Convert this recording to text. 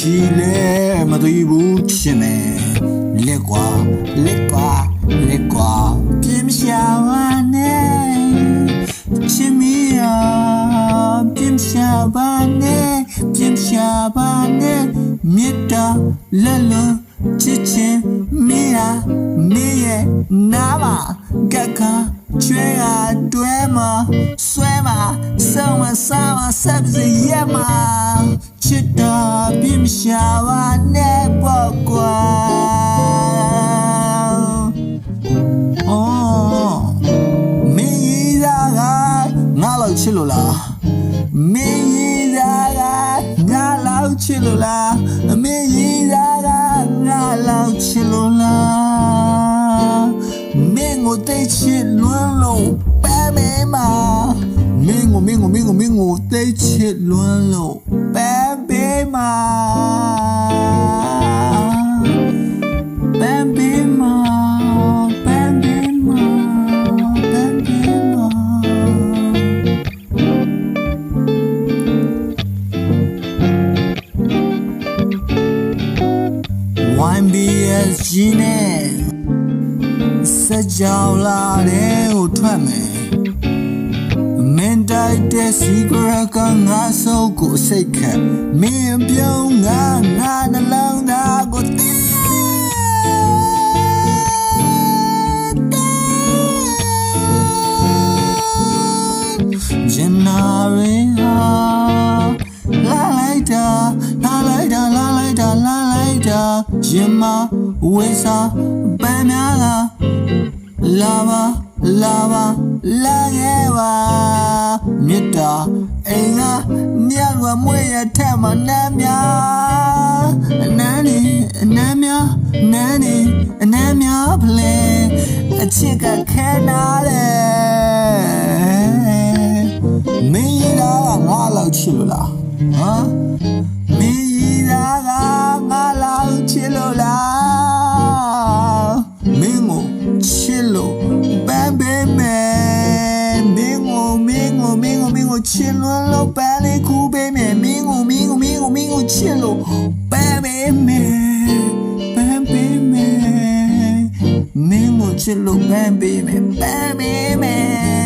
ရှိလေမသိဘူးချင်တယ်လက်ကွာလက်ကွာလက်ကွာပြင်းရှာဝနဲ့ချစ်မီယာပြင်းရှာပါနဲ့ပြင်းရှာပါနဲ့မေတ္တာလက်လုံးချစ်ချင်းမီယာမီရဲ့နာမကကချွဲရတွဲမှာဆွဲမှာဆောင်းမဆောင်းမဆက်စရမှာချစ်တာ ရှာပါနဲ့ပေါ့ကွာအော်မင်းရည်သားကငါလောက်ချစ်လို့လားမင်းရည်သားကငါလောက်ချစ်လို့လားမင်းရည်သားကငါလောက်ချစ်လို့လားမင်းကိုတိတ်ချစ်လွန်းလို့ပဲမဲမှာမင်းကိုမင်းကိုမင်းကိုမင်းကိုတိတ်ချစ်လွန်းလို့ပဲမဲမှာ Wine BSG နဲ့စကြောလာတဲ့ကိုထွက်မယ်မင်းတိုက်တဲ့စီဂရကငါစုပ်ကိုစိတ်ခတ်မင်းပြုံးငါငါ တာဂျင်မာဝေစာပန်းများလားလာပါလာပါလာခဲ့ပါမေတ္တာအိမ်ကမြတ်ကမွေရထက်မှနမ်းများအနမ်းနေအနမ်းများနမ်းနေအနမ်းများဖလဲအချစ်ကခဲနာတယ်မင်းရတာကငါလောက်ချစ်လို့လားဟမ် မင်းကိုမင်းကိုချစ်လို့လို့ပန်းလေးကူပေးမယ်မင်းကိုမင်းကိုမင်းကိုမင်းကိုချစ်လို့ပန်းပေးမယ်ပန်းပေးမယ်မင်းကိုချစ်လို့ပန်းပေးမယ်ပန်းပေးမယ်